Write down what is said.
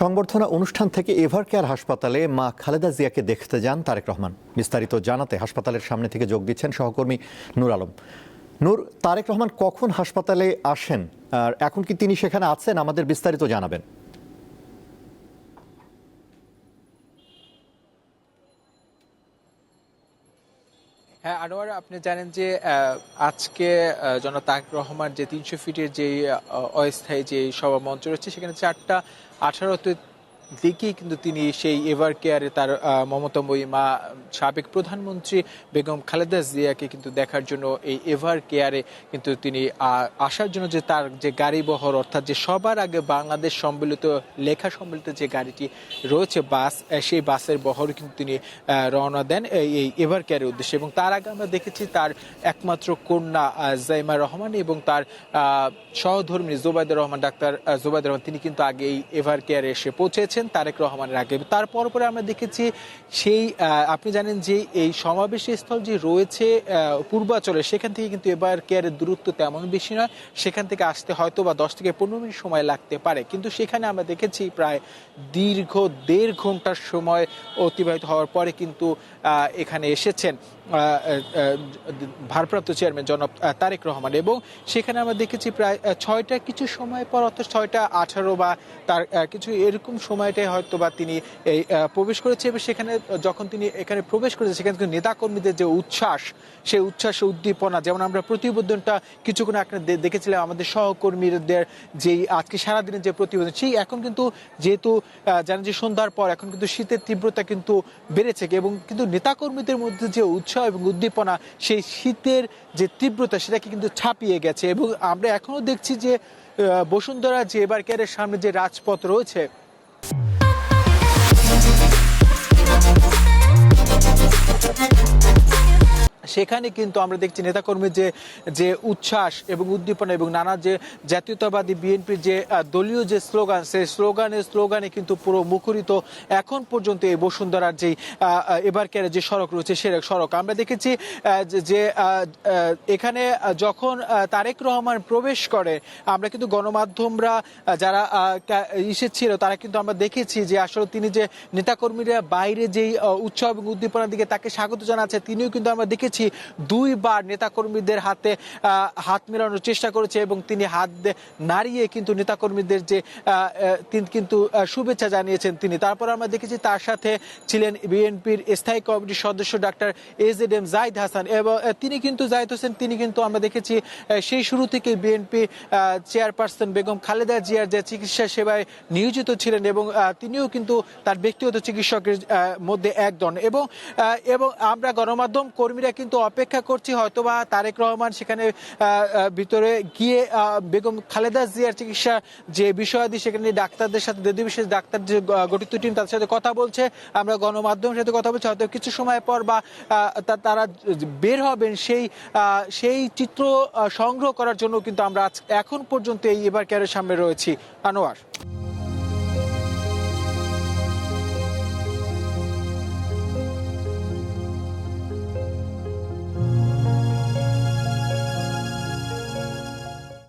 সংবর্ধনা অনুষ্ঠান থেকে এভার কেয়ার হাসপাতালে মা খালেদা জিয়াকে দেখতে যান তারেক রহমান। বিস্তারিত জানাতে হাসপাতালের সামনে থেকে যোগ দিচ্ছেন সহকর্মী নূর আলম। নূর, তারেক রহমান কখন হাসপাতালে আসেন? আর এখন কি তিনি সেখানে আছেন? আমাদের বিস্তারিত জানাবেন। হ্যাঁ আনোয়ার, আপনি জানেন যে আজকে জনাব তারেক রহমান যে তিনশো ফিটের যে অস্থায়ী যে সভা মঞ্চ রয়েছে, সেখানে চারটা আঠারোতে দিকেই কিন্তু তিনি সেই এভার কেয়ারে তার মমতাময়ী মা সাবেক প্রধানমন্ত্রী বেগম খালেদা জিয়াকে কিন্তু দেখার জন্য এই এভার কেয়ারে কিন্তু তিনি আসার জন্য যে তার যে গাড়ি বহর অর্থাৎ যে সবার আগে বাংলাদেশ সম্মিলিত, লেখা সম্মিলিত যে গাড়িটি রয়েছে বাস সেই বাসের বহর কিন্তু তিনি রওনা দেন এই এভার কেয়ারের উদ্দেশ্যে এবং তার আগে আমরা দেখেছি তার একমাত্র কন্যা জাইমা রহমান এবং তার সহধর্মী জোবায়দুর রহমান, ডাক্তার জোবায়দুর রহমান, তিনি কিন্তু আগে এই এভার কেয়ারে এসে পৌঁছেছেন তারেক রহমানের আগে। তারপর পরে আমরা দেখেছি সেই আপনি জানেন যে এই সমাবেশ স্থল যে রয়েছে পূর্বাচলে, সেখান থেকে কিন্তু এবার কেয়ারের দূরত্ব তেমন বেশি নয়। সেখান থেকে আসতে হয়তো বা দশ থেকে পনেরো মিনিট সময় লাগতে পারে। কিন্তু সেখানে আমরা দেখেছি প্রায় দীর্ঘ দেড় ঘণ্টার সময় অতিবাহিত হওয়ার পরে কিন্তু এখানে এসেছেন ভারপ্রাপ্ত চেয়ারম্যান জনাব তারেক রহমান। এবং সেখানে আমরা দেখেছি প্রায় ছয়টা, কিছু সময় পর অর্থাৎ ছয়টা আঠারো বা তার কিছু এরকম সময়টাই হয়তো বা তিনি এই প্রবেশ করেছে এবং সেখানে, যখন তিনি এখানে প্রবেশ করেছে, সেখানে কিন্তু নেতাকর্মীদের যে উচ্ছ্বাস, সেই উচ্ছ্বাস, উদ্দীপনা, যেমন আমরা প্রতিবেদনটা কিছুক্ষণ আগে দেখেছিলাম, আমাদের সহকর্মীদের যেই আজকে সারাদিনের যে প্রতিবেদন, সেই এখন কিন্তু যেহেতু জানেন যে সন্ধ্যার পর, এখন কিন্তু শীতের তীব্রতা কিন্তু বেড়েছে এবং কিন্তু নেতাকর্মীদের মধ্যে যে উৎসাহ এবং উদ্দীপনা, সেই শীতের যে তীব্রতা, সেটাকে কিন্তু ছাপিয়ে গেছে এবং আমরা এখনও দেখছি যে বসুন্ধরা যে এবার কেয়ারের সামনে যে রাজপথ রয়েছে সেখানে কিন্তু আমরা দেখছি নেতাকর্মীর যে যে উচ্ছ্বাস এবং উদ্দীপনা এবং নানা যে জাতীয়তাবাদী বিএনপির যে দলীয় যে স্লোগান সেই স্লোগানে স্লোগানে কিন্তু পুরো মুখরিত এখন পর্যন্ত এই বসুন্ধরার যেই আহ, আহ, এবার কেয়ারে যে সড়ক রয়েছে সে সড়ক। আমরা দেখেছি যে- এখানে যখন তারেক রহমান প্রবেশ করে আমরা কিন্তু গণমাধ্যমরা যারা আহ, কা- ইসে ছিল তারা কিন্তু আমরা দেখেছি যে আসলে তিনি যে নেতাকর্মীরা বাইরে যেই উৎসব এবং উদ্দীপনার দিকে তাকে স্বাগত জানাচ্ছে তিনিও কিন্তু আমরা দেখেছি দুইবার নেতাকর্মীদের হাতে হাত মেলানোর চেষ্টা করেছে এবং তিনি হাত নাড়িয়ে কিন্তু নেতাকর্মীদের যে কিন্তু শুভেচ্ছা জানিয়েছেন তিনি। তারপর আমরা দেখেছি তার সাথে ছিলেন বিএনপির স্থায়ী কমিটির সদস্য doctor A Z M Zahid Hasan এবং তিনি কিন্তু জাহিদ হোসেন, তিনি কিন্তু আমরা দেখেছি সেই শুরু থেকে বিএনপি চেয়ারপারসন বেগম খালেদা জিয়ার যে চিকিৎসা সেবায় নিয়োজিত ছিলেন এবং তিনিও কিন্তু তার ব্যক্তিগত চিকিৎসকের মধ্যে একজন এবং এবং আমরা গণমাধ্যম কর্মীরা কিন্তু অপেক্ষা করছি, হয়তোবা তারেক রহমান সেখানে ভিতরে গিয়ে বেগম খালেদা জিয়ার চিকিৎসা যে বিষয়াদি সেখানে ডাক্তারদের সাথে দেদী বিশেষ ডাক্তার যে গঠিত টিম তাদের সাথে কথা বলছে, আমরা গণমাধ্যমের সাথে কথা বলছি, হয়তো কিছু সময় পর বা তারা বের হবেন সেই সেই চিত্র সংগ্রহ করার জন্য কিন্তু আমরা এখন পর্যন্ত এই এবার কেয়ারের সামনে রয়েছি। আনোয়ার।